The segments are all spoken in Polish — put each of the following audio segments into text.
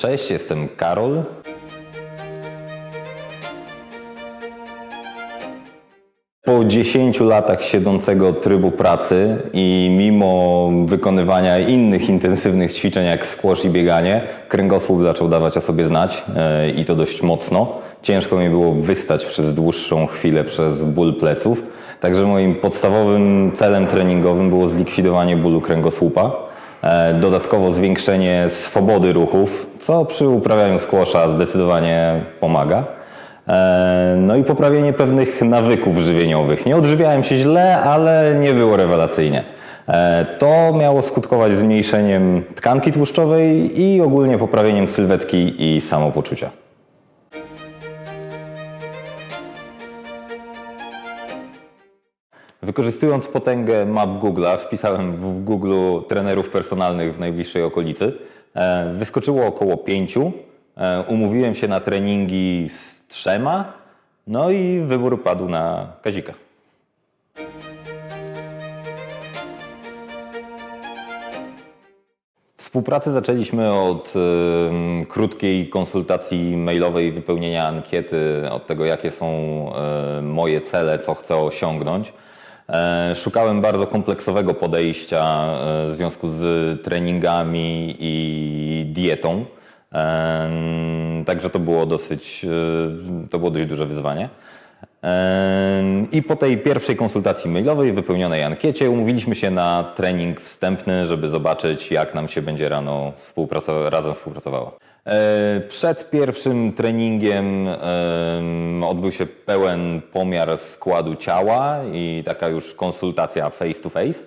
Cześć, jestem Karol. Po 10 latach siedzącego trybu pracy i mimo wykonywania innych intensywnych ćwiczeń jak squash i bieganie, kręgosłup zaczął dawać o sobie znać e, i to dość mocno. Ciężko mi było wystać przez dłuższą chwilę przez ból pleców. Także moim podstawowym celem treningowym było zlikwidowanie bólu kręgosłupa. E, Dodatkowo zwiększenie swobody ruchów, co przy uprawianiu squasha zdecydowanie pomaga. E, No i poprawienie pewnych nawyków żywieniowych. Nie odżywiałem się źle, ale nie było rewelacyjnie. E, To miało skutkować zmniejszeniem tkanki tłuszczowej i ogólnie poprawieniem sylwetki i samopoczucia. Wykorzystując potęgę map Google'a, wpisałem w Google trenerów personalnych w najbliższej okolicy. E, Wyskoczyło około pięciu. E, Umówiłem się na treningi z trzema. No i wybór padł na Kazika. Współpracę zaczęliśmy od em, krótkiej konsultacji mailowej, wypełnienia ankiety, od tego, jakie są e, moje cele, co chcę osiągnąć. E, szukałem bardzo kompleksowego podejścia e, w związku z treningami i dietą. Em, Także to było dosyć, e, to było dość duże wyzwanie. I po tej pierwszej konsultacji mailowej, wypełnionej ankiecie, umówiliśmy się na trening wstępny, żeby zobaczyć, jak nam się będzie rano współpracowa- razem współpracowało. E, Przed pierwszym treningiem em, odbył się pełen pomiar składu ciała i taka już konsultacja face to face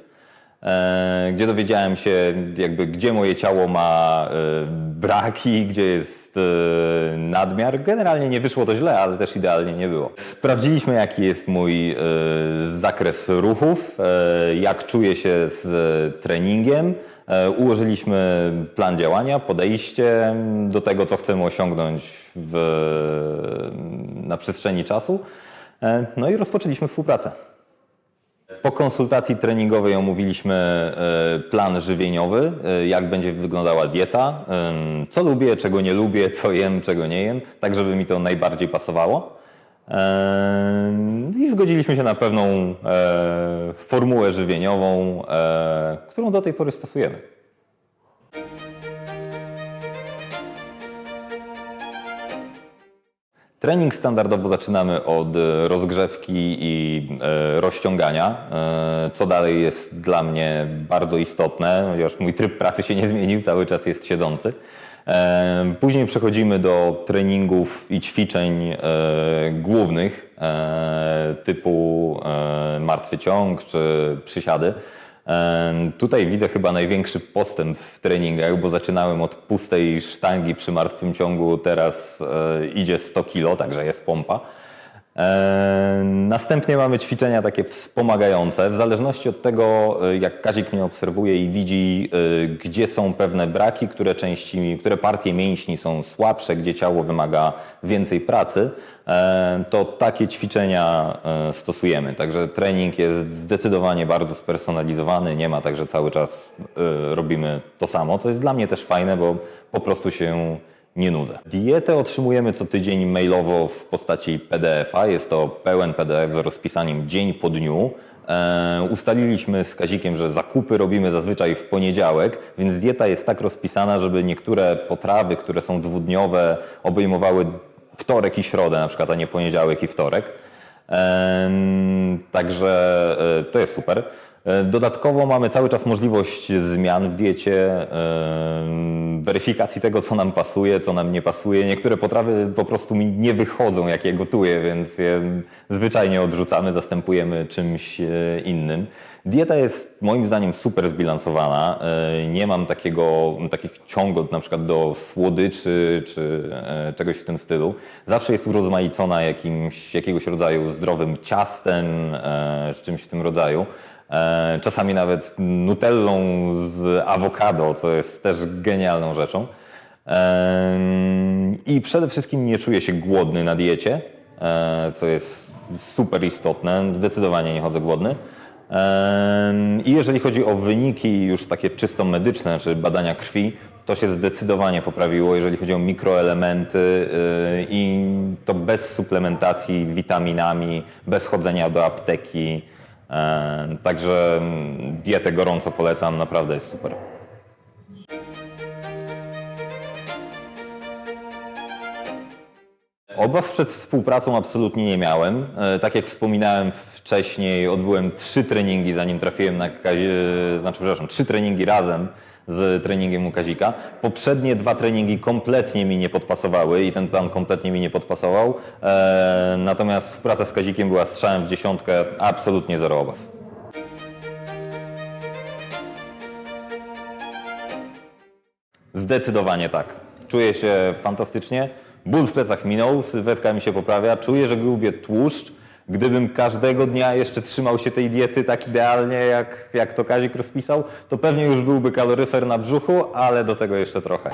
e, gdzie dowiedziałem się, jakby, gdzie moje ciało ma e, braki, gdzie jest e, nadmiar. Generalnie nie wyszło to źle, ale też idealnie nie było. Sprawdziliśmy, jaki jest mój e, zakres ruchów, e, jak czuję się z treningiem. Ułożyliśmy plan działania, podejście do tego, co chcemy osiągnąć w, na przestrzeni czasu. No i rozpoczęliśmy współpracę. Po konsultacji treningowej omówiliśmy e, plan żywieniowy, e, jak będzie wyglądała dieta, co lubię, czego nie lubię, co jem, czego nie jem, tak żeby mi to najbardziej pasowało. I zgodziliśmy się na pewną e, formułę żywieniową, którą do tej pory stosujemy. Trening standardowo zaczynamy od e, rozgrzewki i e, rozciągania, e, co dalej jest dla mnie bardzo istotne, ponieważ mój tryb pracy się nie zmienił, cały czas jest siedzący. Później przechodzimy do treningów i ćwiczeń głównych typu martwy ciąg czy przysiady. Tutaj widzę chyba największy postęp w treningach, bo zaczynałem od pustej sztangi przy martwym ciągu, teraz e, idzie 100 kg, także jest pompa. Em, Następnie mamy ćwiczenia takie wspomagające. W zależności od tego, e, jak Kazik mnie obserwuje i widzi, e, gdzie są pewne braki, które części, które partie mięśni są słabsze, gdzie ciało wymaga więcej pracy, e, to takie ćwiczenia e, stosujemy. Także trening jest zdecydowanie bardzo spersonalizowany, nie ma tak, że cały czas e, robimy to samo. To jest dla mnie też fajne, bo po prostu się nie nudzę. Dietę otrzymujemy co tydzień mailowo w postaci PDF-a. Jest to pełen PDF z rozpisaniem dzień po dniu. E, ustaliliśmy z Kazikiem, że zakupy robimy zazwyczaj w poniedziałek, więc dieta jest tak rozpisana, żeby niektóre potrawy, które są dwudniowe, obejmowały wtorek i środę, na przykład, a nie poniedziałek i wtorek. Także e, to jest super. E, Dodatkowo mamy cały czas możliwość zmian w diecie, em, weryfikacji tego, co nam pasuje, co nam nie pasuje. Niektóre potrawy po prostu mi nie wychodzą, jak je gotuję, więc je zwyczajnie odrzucamy, zastępujemy czymś e, innym. Dieta jest moim zdaniem super zbilansowana. E, Nie mam takiego, takich ciągot na przykład do słodyczy czy e, czegoś w tym stylu. Zawsze jest urozmaicona jakimś, jakiegoś rodzaju zdrowym ciastem e, czy czymś w tym rodzaju. E, Czasami nawet nutellą z awokado, co jest też genialną rzeczą. Em, I przede wszystkim nie czuję się głodny na diecie, e, co jest super istotne. Zdecydowanie nie chodzę głodny. I jeżeli chodzi o wyniki już takie czysto medyczne, czy badania krwi, to się zdecydowanie poprawiło, jeżeli chodzi o mikroelementy i to bez suplementacji witaminami, bez chodzenia do apteki. Także dietę gorąco polecam, naprawdę jest super. Obaw przed współpracą absolutnie nie miałem. E, Tak jak wspominałem wcześniej, odbyłem trzy treningi, zanim trafiłem na e, znaczy, przepraszam, trzy treningi razem z treningiem u Kazika. Poprzednie dwa treningi kompletnie mi nie podpasowały i ten plan kompletnie mi nie podpasował. E, Natomiast współpraca z Kazikiem była strzałem w dziesiątkę, absolutnie zero obaw. Zdecydowanie tak. Czuję się fantastycznie. Ból w plecach minął, sylwetka mi się poprawia. Czuję, że gubię tłuszcz. Gdybym każdego dnia jeszcze trzymał się tej diety tak idealnie, jak, jak to Kazik rozpisał, to pewnie już byłby kaloryfer na brzuchu, ale do tego jeszcze trochę.